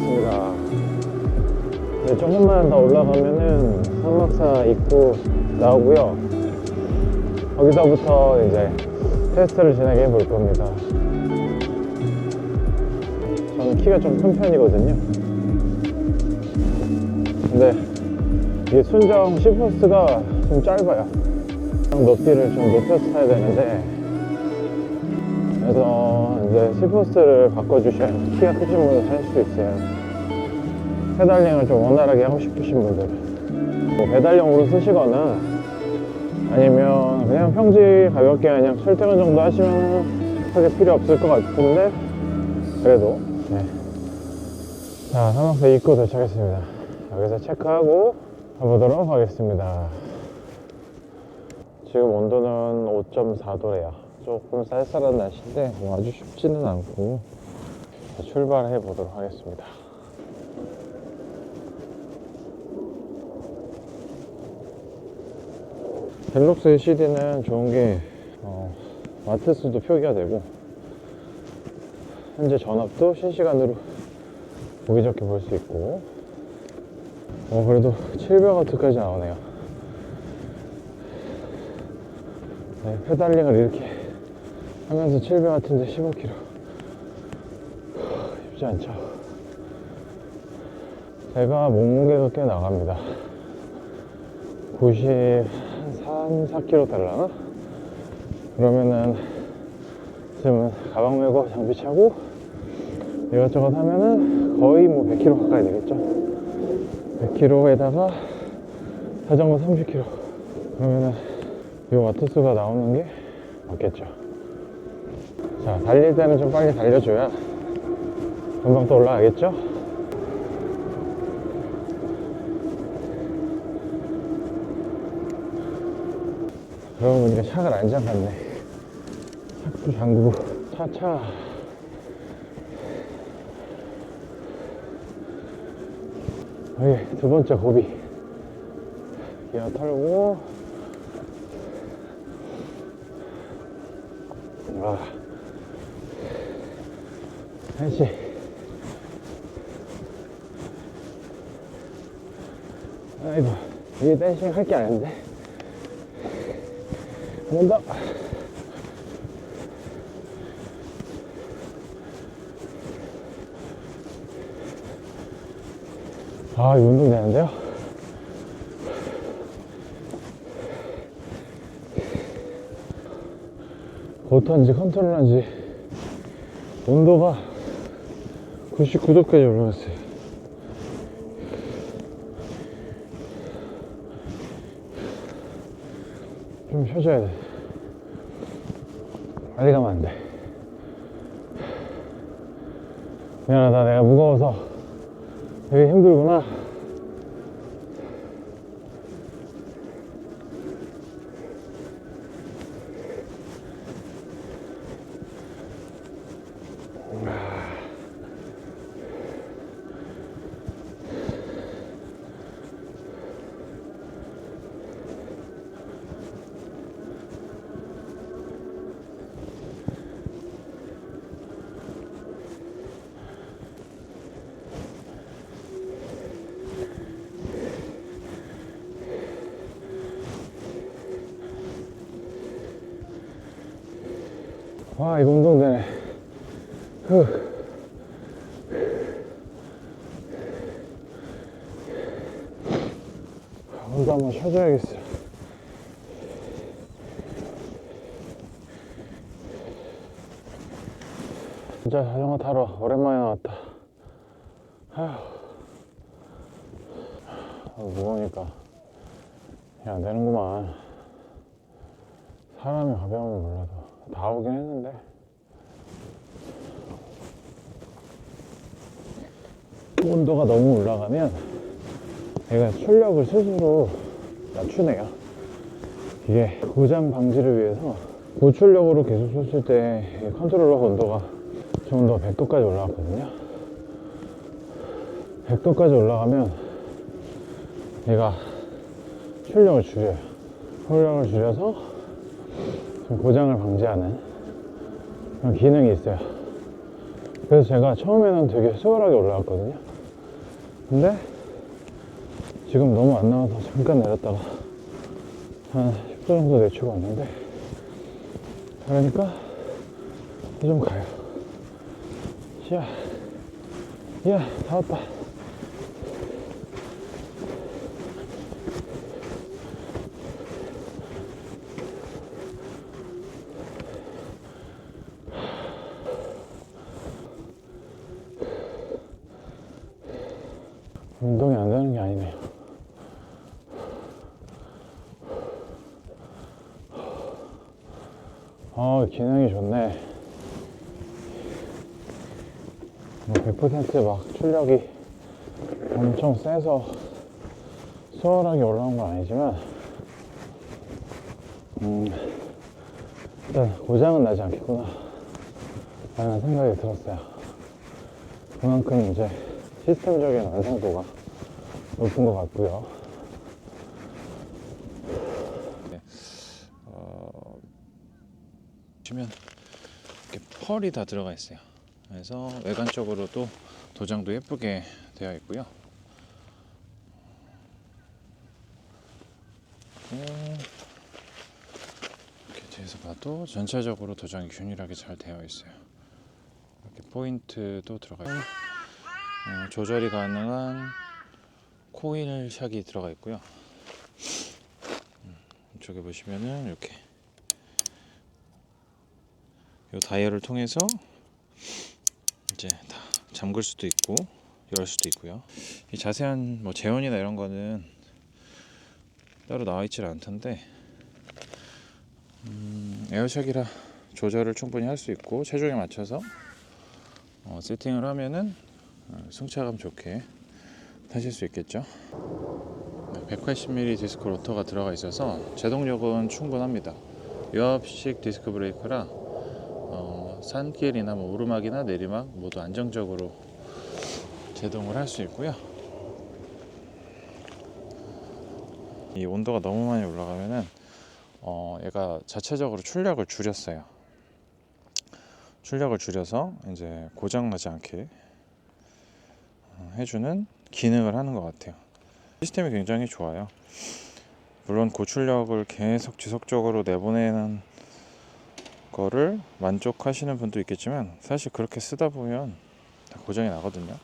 도착했습니다. 이제 조금만 더 올라가면은 삼막사 입구 나오고요. 거기서부터 이제 테스트를 진행해 볼 겁니다. 저는 키가 좀 큰 편이거든요. 근데 이게 순정 시포스가 좀 짧아요. 높이를 좀 높여서 타야 되는데 그래서 이제 시포스를 바꿔주셔야 키가 크신 분은 탈수 있어요. 페달링을 좀 원활하게 하고 싶으신 분들 뭐 배달용으로 쓰시거나 아니면 그냥 평지 가볍게 그냥 출퇴근 정도 하시면 크게 필요 없을 것 같은데 그래도 네. 자 삼막사 입구 도착했습니다 여기서 체크하고 가보도록 하겠습니다 지금 온도는 5.4도래요 조금 쌀쌀한 날씨인데 뭐 아주 춥지는 않고 자, 출발해 보도록 하겠습니다. 벨록스 CD는 좋은 게 어, 와트 수도 표기가 되고 현재 전압도 실시간으로 보기 좋게 볼 수 있고 어 그래도 700W까지 나오네요. 네, 페달링을 이렇게 하면서 700W인데 15km 쉽지 않죠. 제가 몸무게가 꽤 나갑니다. 93, 4kg 달라나? 그러면은 지금 가방 메고 장비 차고 이것저것 하면은 거의 뭐 100kg 가까이 되겠죠. 100kg에다가 자전거 30kg 그러면은 이 와트수가 나오는 게 맞겠죠 자 달릴 때는 좀 빨리 달려줘야 금방 또 올라가겠죠? 그러고 보니까 샥을 안 잠갔네. 샥도 잠그고 차차. 여기 두 번째 고비. 기어 털고 1시. 아이고, 이게 댄싱 할 게 아닌데. 한 번 더. 아, 이 운동 되는데요? 버터인지 컨트롤한지 온도가 99도까지 올라갔어요. 좀 쉬어줘야 돼. 빨리 가면 안 돼. 미안하다. 내가 무거워서 되게 힘들구나. 와, 이거 운동되네. 후. 오늘도 한번 쉬어줘야겠어. 진짜 자전거 타러 오랜만에 나왔다. 아휴. 아, 무거우니까. 야, 안 되는구만. 사람이 가벼우면 몰라도 다 오긴 했는데. 온도가 너무 올라가면 얘가 출력을 스스로 낮추네요. 이게 고장 방지를 위해서 고출력으로 계속 줬을 때이 컨트롤러 온도가 좀 더 100도까지 올라갔거든요. 100도까지 올라가면 얘가 출력을 줄여요. 출력을 줄여서 좀 고장을 방지하는 그런 기능이 있어요. 그래서 제가 처음에는 되게 수월하게 올라갔거든요. 근데 지금 너무 안 나와서 잠깐 내렸다가 한 10분 정도 내추고 왔는데 그러니까 좀 가요. 이야, 이야, 다 왔다. 운동이 안 되는 게 아니네요. 아, 기능이 좋네. 뭐 100%막 출력이 엄청 세서 수월하게 올라온 건 아니지만, 음, 일단 고장은 나지 않겠구나. 라는 생각이 들었어요. 그만큼 이제 시스템적인 완성도가 높은 것 같고요. 어, 보시면 이렇게 펄이 다 들어가 있어요. 그래서 외관적으로도 도장도 예쁘게 되어 있고요. 이렇게 뒤에서 봐도 전체적으로 도장이 균일하게 잘 되어 있어요. 이렇게 포인트도 들어가 어, 조절이 가능한 코일 샥이 들어가 있고요. 이쪽에 보시면은 이렇게 이 다이얼을 통해서 이제 다 잠글 수도 있고 열 수도 있고요. 이 자세한 뭐 재원이나 이런 거는 따로 나와 있질 않던데 음, 에어샥이라 조절을 충분히 할 수 있고 체중에 맞춰서 어, 세팅을 하면은 어, 승차감 좋게 타실 수 있겠죠. 180mm 디스크 로터가 들어가 있어서 제동력은 충분합니다. 유압식 디스크 브레이크라 어, 산길이나 뭐 오르막이나 내리막 모두 안정적으로 제동을 할 수 있고요. 이 온도가 너무 많이 올라가면은 어, 얘가 자체적으로 출력을 줄였어요. 출력을 줄여서 이제 고장 나지 않게 어, 해주는 기능을 하는 것 같아요. 시스템이 굉장히 좋아요. 물론 고출력을 계속 지속적으로 내보내는 거를 만족하시는 분도 있겠지만 사실 그렇게 쓰다 보면 다 고장이 나거든요.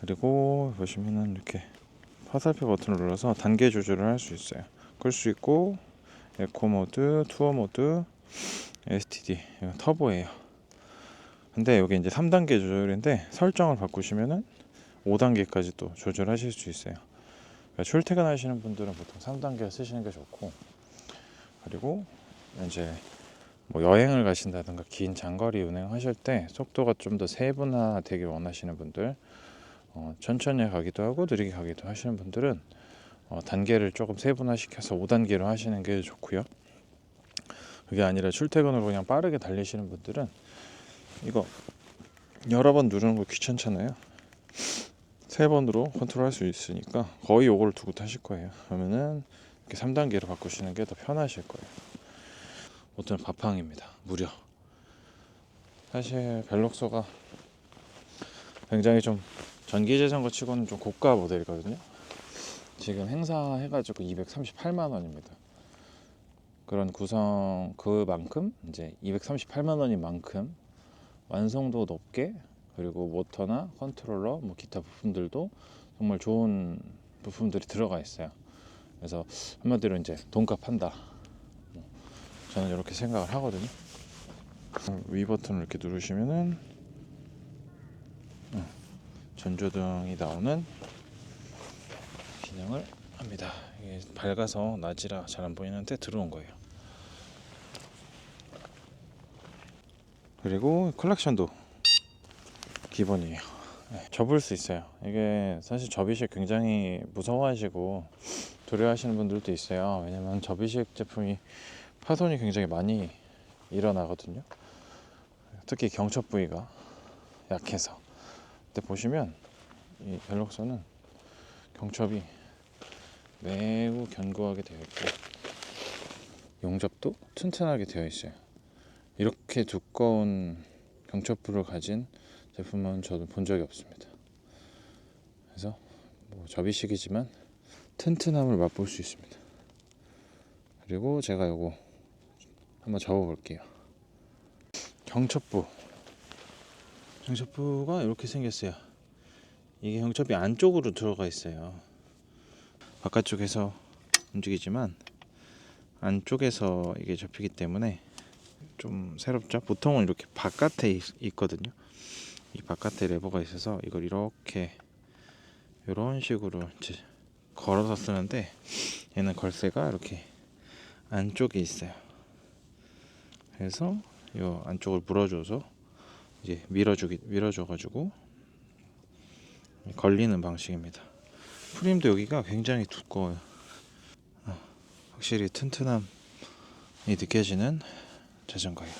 그리고 보시면은 이렇게 화살표 버튼을 눌러서 단계 조절을 할 수 있어요. 끌 수 있고 에코 모드, 투어 모드, STD 터보예요. 근데 여기 이제 3단계 조절인데 설정을 바꾸시면은 5단계까지 또 조절하실 수 있어요. 그러니까 출퇴근하시는 분들은 보통 3단계 쓰시는 게 좋고 그리고 이제 뭐 여행을 가신다든가 긴 장거리 운행하실 때 속도가 좀 더 세분화 되길 원하시는 분들 어, 천천히 가기도 하고 느리게 가기도 하시는 분들은 어, 단계를 조금 세분화 시켜서 5단계로 하시는 게 좋고요. 그게 아니라 출퇴근으로 그냥 빠르게 달리시는 분들은 이거 여러 번 누르는 거 귀찮잖아요. 세 번으로 컨트롤 할 수 있으니까 거의 요걸 두고 타실 거예요. 그러면은 이렇게 3단계로 바꾸시는 게 더 편하실 거예요. 보트는 바팡입니다. 무려. 사실 벨록소가 굉장히 좀 전기 자전거 치고는 좀 고가 모델이거든요. 지금 행사 해가지고 238만 원입니다. 그런 구성 그만큼 이제 238만 원인 만큼 완성도 높게 그리고 모터나 컨트롤러 뭐 기타 부품들도 정말 좋은 부품들이 들어가 있어요. 그래서 한마디로 이제 돈값 한다. 뭐 저는 이렇게 생각을 하거든요. 위 버튼을 이렇게 누르시면은 어, 전조등이 나오는 기능을 합니다. 이게 밝아서 낮이라 잘 안 보이는데 들어온 거예요. 그리고 클락션도 기본이에요. 네, 접을 수 있어요. 이게 사실 접이식 굉장히 무서워하시고 두려워하시는 분들도 있어요. 왜냐면 접이식 제품이 파손이 굉장히 많이 일어나거든요. 특히 경첩 부위가 약해서. 근데 보시면 이 벨록소는 경첩이 매우 견고하게 되어 있고 용접도 튼튼하게 되어 있어요. 이렇게 두꺼운 경첩부를 가진 제품은 저도 본 적이 없습니다. 그래서 뭐 접이식이지만 튼튼함을 맛볼 수 있습니다. 그리고 제가 요거 한번 접어볼게요. 경첩부. 경첩부가 이렇게 생겼어요. 이게 경첩이 안쪽으로 들어가 있어요. 바깥쪽에서 움직이지만 안쪽에서 이게 접히기 때문에 좀 새롭죠. 보통은 이렇게 바깥에 있, 있거든요. 이 바깥에 레버가 있어서 이걸 이렇게 이런 식으로 이제 걸어서 쓰는데 얘는 걸쇠가 이렇게 안쪽에 있어요. 그래서 이 안쪽을 물어줘서 이제 밀어주기 밀어줘 가지고 걸리는 방식입니다. 프림도 여기가 굉장히 두꺼워요. 어, 확실히 튼튼함이 느껴지는 자전거예요.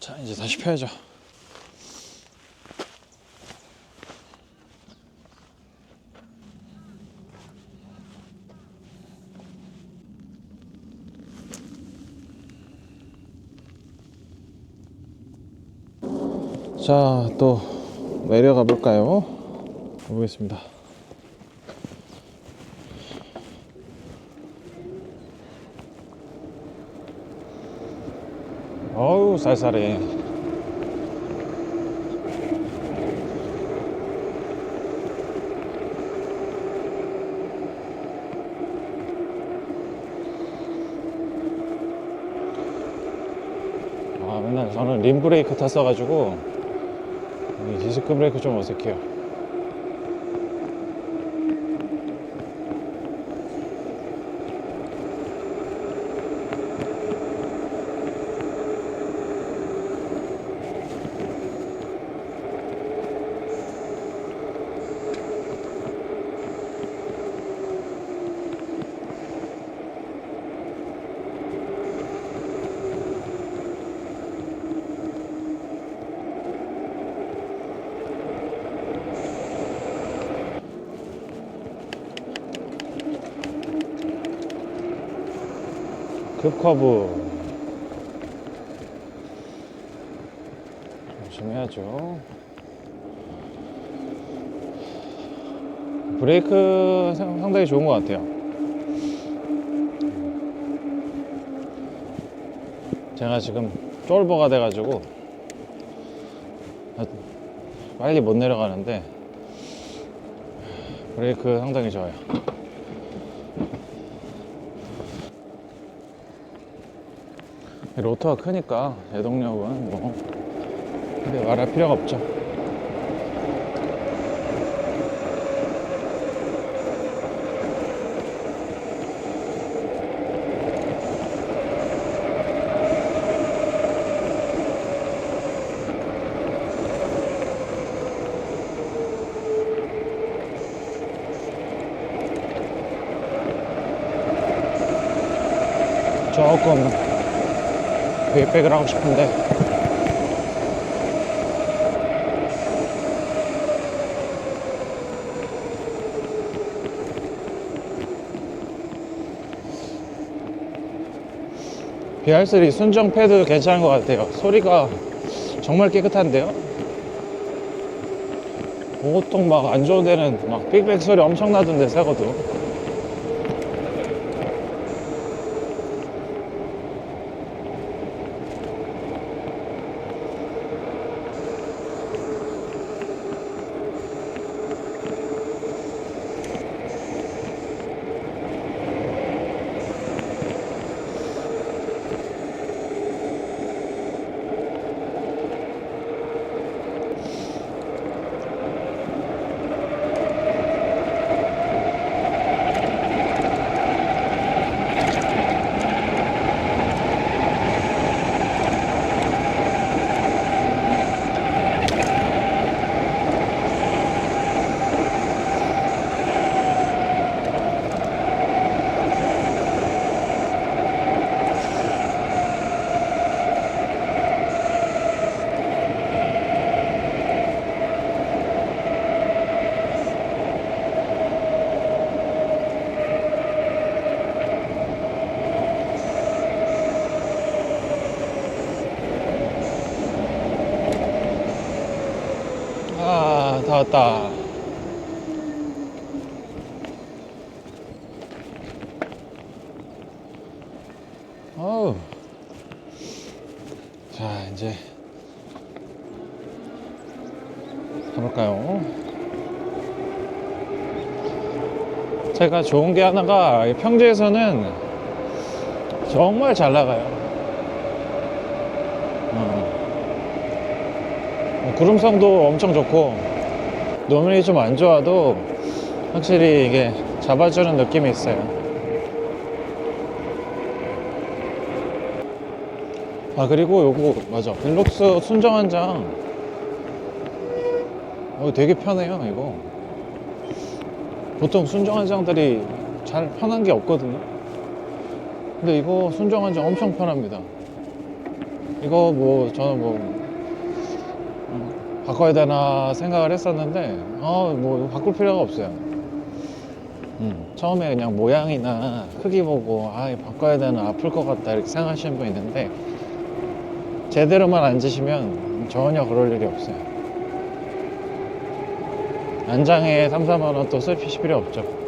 자 이제 다시 펴야죠. 자, 또 내려가 볼까요? 가보겠습니다. 쌀쌀해. 아, 맨날 저는 림 브레이크 탔어가지고 이 디스크 브레이크 좀 어색해요. 급커브 조심해야죠. 브레이크 상- 상당히 좋은 것 같아요. 제가 지금 쫄보가 돼가지고 아, 빨리 못 내려가는데 브레이크 상당히 좋아요 로터가 크니까 제동력은 뭐 근데 말할 필요가 없죠. 조금 웨이백을 하고 싶은데. BR3 순정 패드 괜찮은 것 같아요. 소리가 정말 깨끗한데요? 보통 막 안 좋은 데는 막 삑삑 소리 엄청 나던데 새거도 아, 다 왔다. 어우. 자, 이제 가볼까요? 제가 좋은 게 하나가 이 평지에서는 정말 잘 나가요. 어. 어, 구름성도 엄청 좋고 노면이 좀 안 좋아도 확실히 이게 잡아주는 느낌이 있어요. 아 그리고 요거 맞아. 딜록스 순정 한장. 어 되게 편해요 이거. 보통 순정 한장들이 잘 편한 게 없거든요. 근데 이거 순정 한장 엄청 편합니다. 이거 뭐 저는 뭐 음, 바꿔야 되나 생각을 했었는데 어 뭐 바꿀 필요가 없어요 음, 처음에 그냥 모양이나 크기 보고 아 바꿔야 되나 아플 것 같다 이렇게 생각하시는 분 있는데 제대로만 앉으시면 전혀 그럴 일이 없어요. 안장에 3, 4만 원 또 쓸 필요 없죠.